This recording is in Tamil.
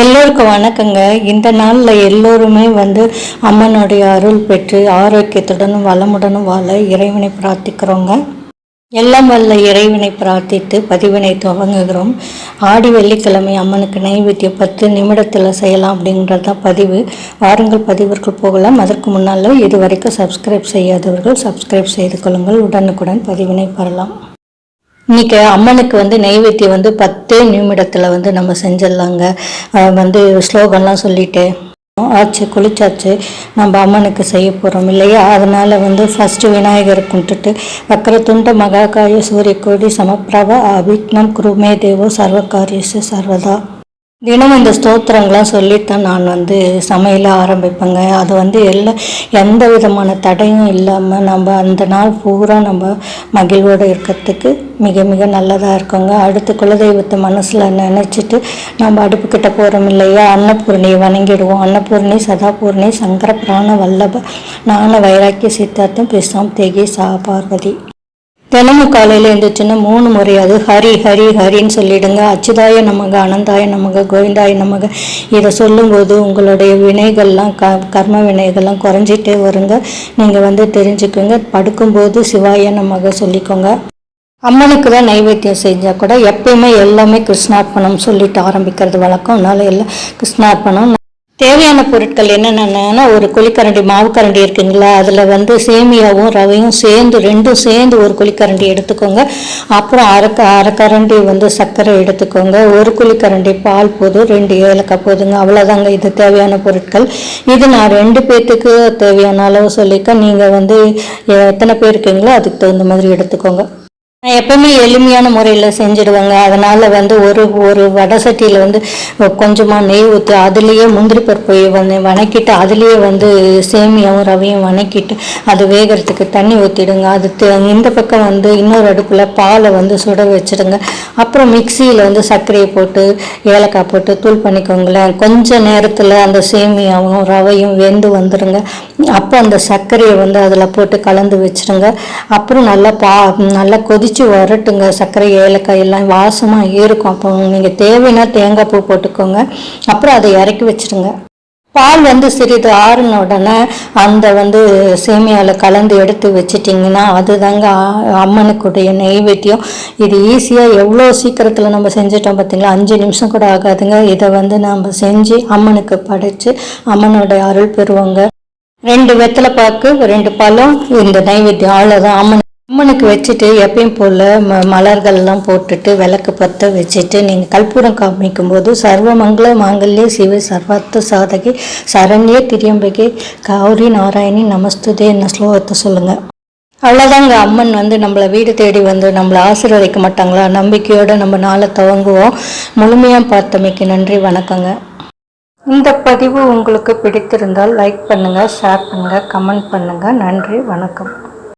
எல்லோருக்கும் வணக்கங்க. இந்த நாளில் எல்லோருமே வந்து அம்மனுடைய அருள் பெற்று ஆரோக்கியத்துடனும் வளமுடனும் வாழ இறைவனை பிரார்த்திக்கிறோங்க. எல்லாம் வல்ல இறைவனை பிரார்த்தித்து பதிவினை துவங்குகிறோம். ஆடி வெள்ளிக்கிழமை அம்மனுக்கு நைவேத்தியம் பத்து நிமிடத்தில் செய்யலாம் அப்படின்றது தான் பதிவு. வாருங்கள் பதிவிற்குள் போகலாம். அதற்கு முன்னால் இதுவரைக்கும் சப்ஸ்கிரைப் செய்யாதவர்கள் சப்ஸ்கிரைப் செய்து கொள்ளுங்கள். உடனுக்குடன் பதிவினை பெறலாம். இன்னைக்கு அம்மனுக்கு வந்து நெய்வேத்தியம் வந்து பத்தே நிமிடத்தில் வந்து நம்ம செஞ்சிடலாங்க. வந்து ஸ்லோகன்லாம் சொல்லிட்டு ஆச்சு குளிச்சாச்சு நம்ம அம்மனுக்கு செய்ய போகிறோம் இல்லையா? அதனால் வந்து ஃபஸ்ட்டு விநாயகரை கும்பிட்டுட்டு வக்கரத்துண்ட மகாகாய சூரியகோடி சமப்பிரப அபிக்னம் குருமே தேவோ சர்வகாரியசு சர்வதா. தினமும் இந்த ஸ்தோத்திரங்கள்லாம் சொல்லித்தான் நான் வந்து சமையல ஆரம்பிப்பேங்க. அது வந்து எல்லா எந்த விதமான தடையும் இல்லாமல் நம்ம அந்த நாள் பூரா நம்ம மகிழ்வோடு இருக்கிறதுக்கு மிக மிக நல்லதாக இருக்குங்க. அடுத்து குலதெய்வத்தை மனசில் நினச்சிட்டு நம்ம அடுப்புக்கிட்ட போகிறோம் இல்லையா? அன்னபூர்ணியை வணங்கிடுவோம். அன்னபூர்ணி சதாபூர்ணி சங்கர பிராண வல்லப நான வைராக்கிய சித்தார்த்தம் பிசாம் தேகி சா பார்வதி. தினமும் காலையில் எழுந்துச்சுன்னா மூணு முறையாவது ஹரி ஹரி ஹரின்னு சொல்லிடுங்க. அச்சுதாய நமக அனந்தாய நமக கோவிந்தாய நமக. இதை சொல்லும்போது உங்களுடைய வினைகள்லாம் க கர்ம வினைகள்லாம் குறைஞ்சிட்டே வருங்க. நீங்கள் வந்து தெரிஞ்சுக்கோங்க. படுக்கும்போது சிவாய நமக சொல்லிக்கோங்க. அம்மனுக்கு தான் நைவேத்தியம் செஞ்சால் கூட எப்பயுமே எல்லாமே கிருஷ்ணார்ப்பணம் சொல்லிட்டு ஆரம்பிக்கிறது வழக்கம். அதனால எல்லாம் கிருஷ்ணார்ப்பணம் தேவையான பொருட்கள் என்னென்னா ஒரு குழிக்கரண்டி மாவு கரண்டி இருக்குங்களா? அதில் வந்து சேமியாவும் ரவையும் சேர்ந்து ரெண்டும் சேர்ந்து ஒரு குழிக்கரண்டி எடுத்துக்கோங்க. அப்புறம் அரை அரைக்கரண்டி வந்து சர்க்கரை எடுத்துக்கோங்க. ஒரு குழிக்கரண்டி பால் போதும் ரெண்டு ஏலக்காய் போதுங்க. அவ்வளோதாங்க இது தேவையான பொருட்கள். இது நான் ரெண்டு பேர்த்துக்கு தேவையான அளவு சொல்லிக்க நீங்கள் வந்து எத்தனை பேர் இருக்கீங்களோ அதுக்கு தகுந்த மாதிரி எடுத்துக்கோங்க. நான் எப்பவுமே எளிமையான முறையில் செஞ்சுடுவேங்க. அதனால் வந்து ஒரு ஒரு வடை சட்டியில் வந்து கொஞ்சமாக நெய் ஊற்றி அதுலேயே முந்திரி பருப்பை வந்து வணக்கிட்டு அதுலேயே வந்து சேமியாவும் ரவையும் வணக்கிட்டு அது வேகிறதுக்கு தண்ணி ஊற்றிடுங்க அது இந்த பக்கம் வந்து இன்னொரு அடுப்பில் பாலை வந்து சுட வச்சுடுங்க. அப்புறம் மிக்சியில் வந்து சர்க்கரையை போட்டு ஏலக்காய் போட்டு தூள் பண்ணிக்கோங்களேன். கொஞ்ச நேரத்தில் அந்த சேமியாவும் ரவையும் வெந்து வந்துடுங்க அப்போ அந்த சர்க்கரையை வந்து அதில் போட்டு கலந்து வச்சிடுங்க. அப்புறம் நல்லா பா நல்லா கொதிச்சு வரட்டுங்க சர்க்கரை ஏலக்காய் எல்லாம் வாசமாக இருக்கும். அப்போ நீங்கள் தேவைன்னா தேங்காய் பூ போட்டுக்கோங்க. அப்புறம் அதை இறக்கி வச்சுருங்க. பால் வந்து சிறிது ஆறுன உடனே அந்த வந்து சேமியாவில் கலந்து எடுத்து வச்சிட்டிங்கன்னா அதுதாங்க அம்மனுக்குடைய நெய்வேத்தியம் இது ஈஸியாக எவ்வளோ சீக்கிரத்தில் நம்ம செஞ்சிட்டோம் பார்த்தீங்களா? அஞ்சு நிமிஷம் கூட ஆகாதுங்க. இதை வந்து நம்ம செஞ்சு அம்மனுக்கு படைச்சு அம்மனுடைய அருள் பெறுவோங்க. ரெண்டு வெத்தலை பாக்கு ரெண்டு பழம் இந்த நைவேத்தியம். அவ்வளோதான் அம்மன் அம்மனுக்கு வச்சுட்டு எப்பயும் போல் ம மலர்கள்லாம் போட்டுட்டு விளக்கு பற்ற வச்சுட்டு நீங்கள் கற்பூரம் காமிக்கும் போது சர்வ மங்கள மாங்கல்ய சிவ சர்வார்த்த சாதகி சரண்யே திரியம்பகி கௌரி நாராயணி நமஸ்துதே என்ன ஸ்லோகத்தை சொல்லுங்கள் அவ்வளோதாங்க அம்மன் வந்து நம்மளை வீடு தேடி வந்து நம்மளை ஆசீர்வதிக்க மாட்டாங்களா? நம்பிக்கையோடு நம்ம நாளை துவங்குவோம். முழுமையாக பார்த்தமைக்கு நன்றி வணக்கங்க. இந்த பதிவு உங்களுக்கு பிடித்திருந்தால் லைக் பண்ணுங்கள் ஷேர் பண்ணுங்கள் கமெண்ட் பண்ணுங்கள் நன்றி வணக்கம்.